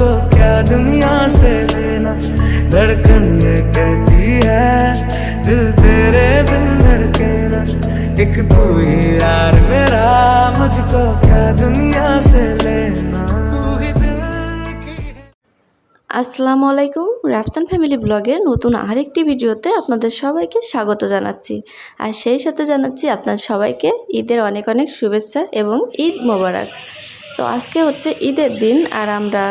मुझको क्या दुनिया से लेना धड़कन ये कहती है दिल तेरे बिन धड़के ना एक तू ही यार मेरा मुझको क्या दुनिया से लेना तू ही दिल की আসসালামু আলাইকুম র্যাপসান ফ্যামিলি ব্লগের নতুন আরেকটি ভিডিওতে আপনাদের সবাইকে স্বাগত জানাচ্ছি আর সেই সাথে জানাচ্ছি আপনাদের সবাইকে ঈদের অনেক অনেক শুভেচ্ছা এবং ঈদ মোবারক তো আজকে হচ্ছে ঈদের দিন আর আমরা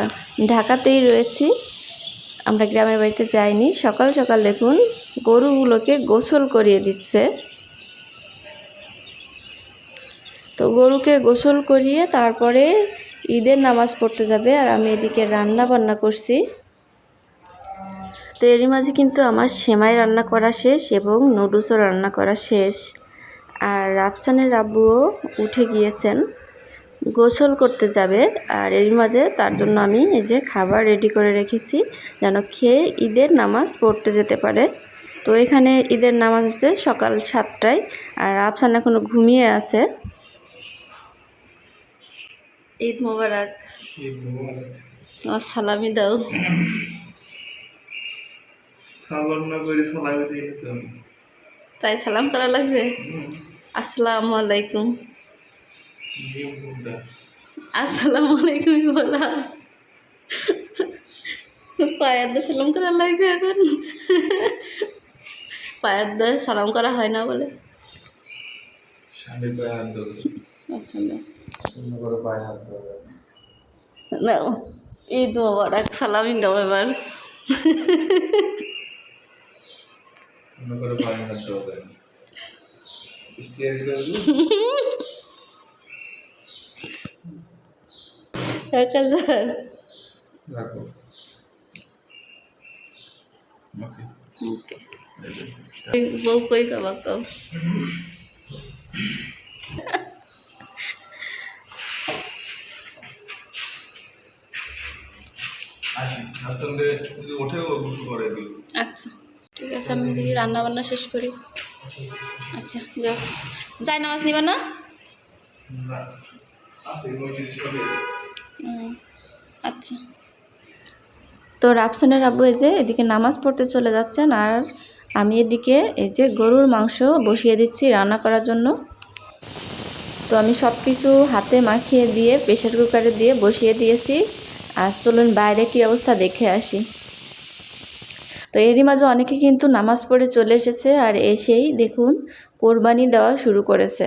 ঢাকাতেই রয়েছি। আমরা গ্রামের বাড়িতে যাইনি। সকাল সকাল দেখুন গরুগুলোকে গোসল করিয়ে দিচ্ছে। তো গরুকে গোসল করিয়ে তারপরে ঈদের নামাজ পড়তে যাবে আর আমি এদিকে রান্না বান্না করছি। তো এরই মাঝে কিন্তু আমার সেমাই রান্না করা শেষ এবং নুডলসও রান্না করা শেষ। আর রাফসানের আব্বুও উঠে গিয়েছেন। গোসল করতে যাবে আর এর মাঝে তার জন্য আমি এই যে খাবার রেডি করে রেখেছি যেন খেয়ে ঈদের নামাজ পড়তে যেতে পারে। তো এখানে ঈদের নামাজ হচ্ছে সকাল সাতটায় আর আফসান এখনও ঘুমিয়ে আছে। ঈদ মোবারক। সালামি দাও। তাই সালাম করা লাগবে? আসসালামু আলাইকুম। আসসালামু আলাইকুম বলা পায়ের সালাম করা লাগবে এখন। পায়ের দিয়ে সালাম করা হয় না বলে। না ঈদ মোবারক সালামি দাও এবার। করে পায়ে হাত দেবো বৃষ্টি আসলে এক হাজার। রাখো। ওকে। ওকে। বউ কই কও আচ্ছা ঠিক আছে আমি দিদি রান্না বান্না শেষ করি। আচ্ছা যাও। যাই নামাজ নিবা না? আচ্ছা। তো রাফসানের আব্বু এই যে এদিকে নামাজ পড়তে চলে যাচ্ছেন আর আমি এদিকে এই যে গরুর মাংস বসিয়ে দিচ্ছি রান্না করার জন্য। তো আমি সব কিছু হাতে মাখিয়ে দিয়ে প্রেশার কুকারে দিয়ে বসিয়ে দিয়েছি। আর চলুন বাইরে কী অবস্থা দেখে আসি। তো এরই মাঝে অনেকে কিন্তু নামাজ পড়ে চলে এসেছে আর এসেই দেখুন কোরবানি দেওয়া শুরু করেছে।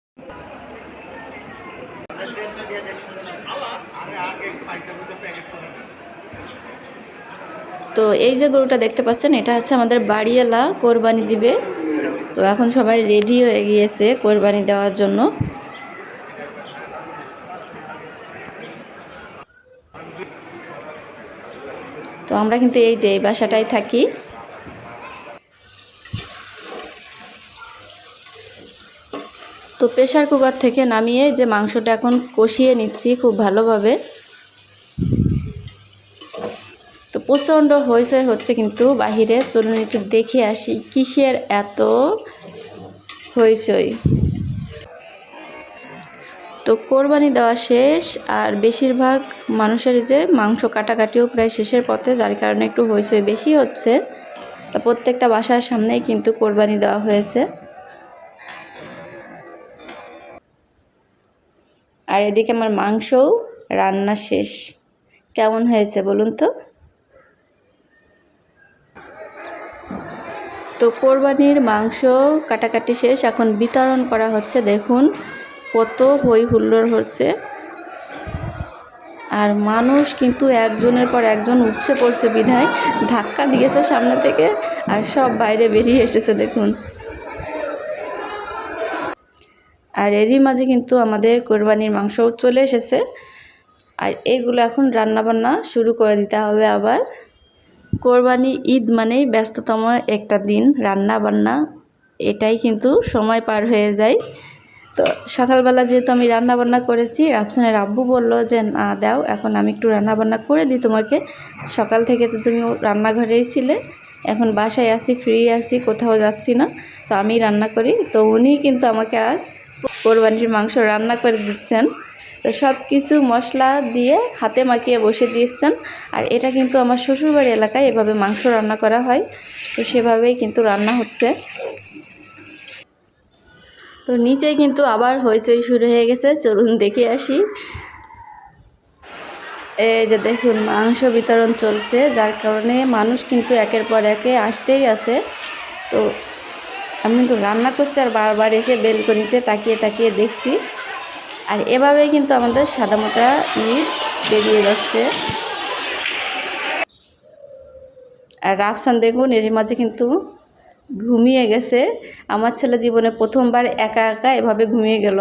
তো এই যে গরুটা দেখতে পাচ্ছেন, এটা হচ্ছে আমাদের বাড়িওয়ালা কোরবানি দিবে। তো এখন সবাই রেডি হয়ে গিয়েছে কোরবানি দেওয়ার জন্য। তো আমরা কিন্তু এই যে এই বাসাটাই থাকি। তো প্রেশার কুকার থেকে নামিয়ে যে মাংসটা এখন কষিয়ে নিচ্ছি খুব ভালোভাবে তো প্রচণ্ড হইচই হচ্ছে কিন্তু বাহিরে। চলুন একটু দেখে আসি কিসের এত হইচই। তো কোরবানি দেওয়া শেষ আর বেশিরভাগ মানুষের যে মাংস কাটাকাটিও প্রায় শেষের পথে, যার কারণে একটু হইচই বেশি হচ্ছে। তা প্রত্যেকটা বাসার সামনেই কিন্তু কোরবানি দেওয়া হয়েছে। আর এদিকে আমার মাংসও রান্না শেষ। কেমন হয়েছে বলুন তো? তো কোরবানির মাংস কাটাকাটি শেষ, এখন বিতরণ করা হচ্ছে। দেখুন, কত হই হুল্লোড় হচ্ছে। আর মানুষ কিন্তু একজনের পর একজন উপচে পড়ছে বিধায়, ধাক্কা দিয়েছে সামনে থেকে আর সব বাইরে বেরিয়ে এসেছে, দেখুন। আর এরই মাঝে কিন্তু আমাদের কোরবানির মাংসও চলে এসেছে। আর এগুলো এখন রান্না বান্না শুরু করে দিতে হবে আবার। কোরবানি ঈদ মানেই ব্যস্ততম একটা দিন রান্না বান্না এটাই কিন্তু সময় পার হয়ে যায়। তো সকালবেলা যেহেতু আমি রান্না বান্না করেছি, রাফসানের আব্বু বলল যে, না, দাও, এখন আমি একটু রান্না বান্না করে দিই তোমাকে। সকাল থেকে তো তুমি রান্নাঘরেই ছিলে, এখন বাসায় আসি ফ্রি আসি কোথাও যাচ্ছি না। তো আমি রান্না করি। তো উনি কিন্তু আমাকে আজ কোরবানির মাংস রান্না করে দিচ্ছেন। তো সব কিছু মশলা দিয়ে হাতে মাখিয়ে বসে দিয়েছেন। আর এটা কিন্তু আমার শ্বশুরবাড়ি এলাকায় এভাবে মাংস রান্না করা হয়। তো সেভাবেই কিন্তু রান্না হচ্ছে। তো নিচে কিন্তু আবার হইচই শুরু হয়ে গেছে। চলুন দেখে আসি। এই যে দেখুন, মাংস বিতরণ চলছে। যার কারণে মানুষ কিন্তু একের পর একে আসতেই আছে। তো আমি কিন্তু রান্না করছি আর বারবার এসে বেলকনিতে তাকিয়ে তাকিয়ে দেখছি। আর এভাবেই কিন্তু আমাদের সাদামাটা ঈদ বেরিয়ে যাচ্ছে। আর রাফসান দেখুন এর মাঝে কিন্তু ঘুমিয়ে গেছে। আমার ছেলে জীবনে প্রথমবার একা একা এভাবে ঘুমিয়ে গেল।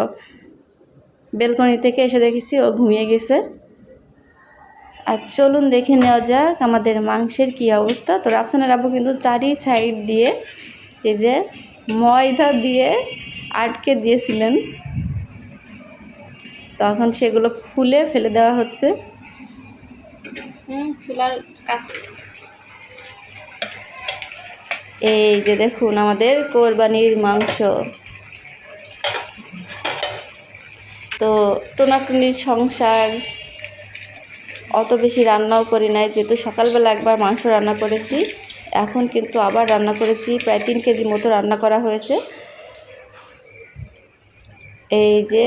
বেলকনি থেকে এসে দেখেছি ও ঘুমিয়ে গেছে। আর চলুন দেখে নেওয়া যাক আমাদের মাংসের কি অবস্থা। তো রাফসানের আব্বু কিন্তু চারি সাইড দিয়ে এই যে ময়দা দিয়ে আটকে দিয়েছিলেন। তখন সেগুলো খুলে ফেলে দেওয়া হচ্ছে। হুম চুলার কাজ। এই যে দেখুন আমাদের কোরবানির মাংস। তো টোনাটুনির সংসার অত বেশি রান্নাও করি নাই যেহেতু সকালবেলা একবার মাংস রান্না করেছি এখন কিন্তু আবার রান্না করেছি প্রায় তিন কেজি মতো রান্না করা হয়েছে। এই যে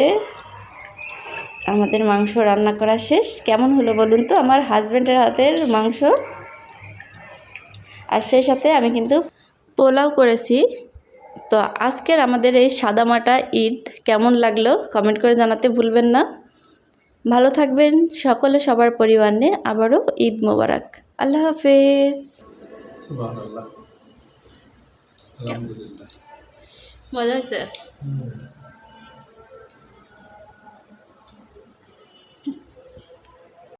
আমাদের মাংস রান্না করা শেষ। কেমন হলো বলুন তো? আমার হাজব্যান্ডের হাতের মাংস। আর সেই সাথে আমি কিন্তু পোলাও করেছি। তো আজকের আমাদের এই সাদামাটা ঈদ কেমন লাগল কমেন্ট করে জানাতে ভুলবেন না। ভালো থাকবেন সকলে সবার পরিবার নিয়ে আবারও ঈদ মোবারক। আল্লাহ হাফেজ। মজা হয়েছে?